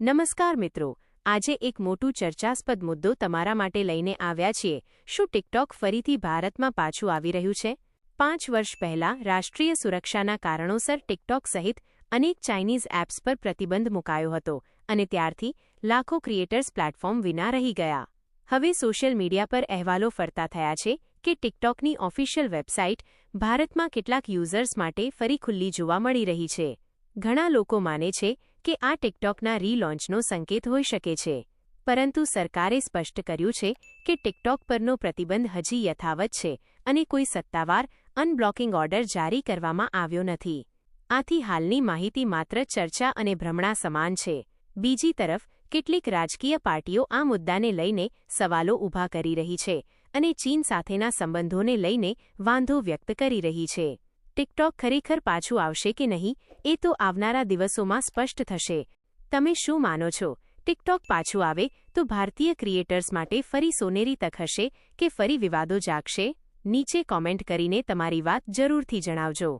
નમસ્કાર મિત્રો, આજે એક મોટું ચર્ચાસ્પદ મુદ્દો તમારા માટે લઈને આવ્યા છીએ. શું ટિકટોક ફરીથી ભારતમાં પાછું આવી રહ્યું છે? પાંચ વર્ષ પહેલા રાષ્ટ્રીય સુરક્ષાના કારણોસર ટિકટોક સહિત અનેક ચાઇનીઝ એપ્સ પર પ્રતિબંધ મુકાયો હતો અને ત્યારથી લાખો ક્રિએટર્સ પ્લેટફોર્મ વિના રહી ગયા. હવે સોશિયલ મીડિયા પર અહેવાલો ફરતા થયા છે કે ટિકટોકની ઓફિશિયલ વેબસાઇટ ભારતમાં કેટલાક યુઝર્સ માટે ફરી ખુલ્લી જોવા મળી રહી છે. ઘણા લોકો માને છે કે આ ટિકટોકના રીલોન્ચનો સંકેત હોઈ શકે છે. પરંતુ સરકારે સ્પષ્ટ કર્યું છે કે ટિકટોક પરનો પ્રતિબંધ હજી યથાવત છે અને કોઈ સત્તાવાર, અનબ્લોકિંગ ઓર્ડર જારી કરવામાં આવ્યો નથી. આથી હાલની માહિતી માત્ર ચર્ચા અને ભ્રમણા સમાન છે. બીજી તરફ, કેટલીક રાજકીય પાર્ટીઓ આ મુદ્દાને લઈને સવાલો ઊભા કરી રહી છે અને ચીન સાથેના સંબંધોને લઈને વાંધો વ્યક્ત કરી રહી છે. ટિકટોક ખરેખર પાછું આવશે કે નહીં, એ તો આવનારા દિવસોમાં સ્પષ્ટ થશે. તમે શું માનો છો? ટિકટોક પાછું આવે તો ભારતીય ક્રિએટર્સ માટે ફરી સોનેરી તક હશે કે ફરી વિવાદો જાગશે? નીચે કોમેન્ટ કરીને તમારી વાત જરૂરથી જણાવજો.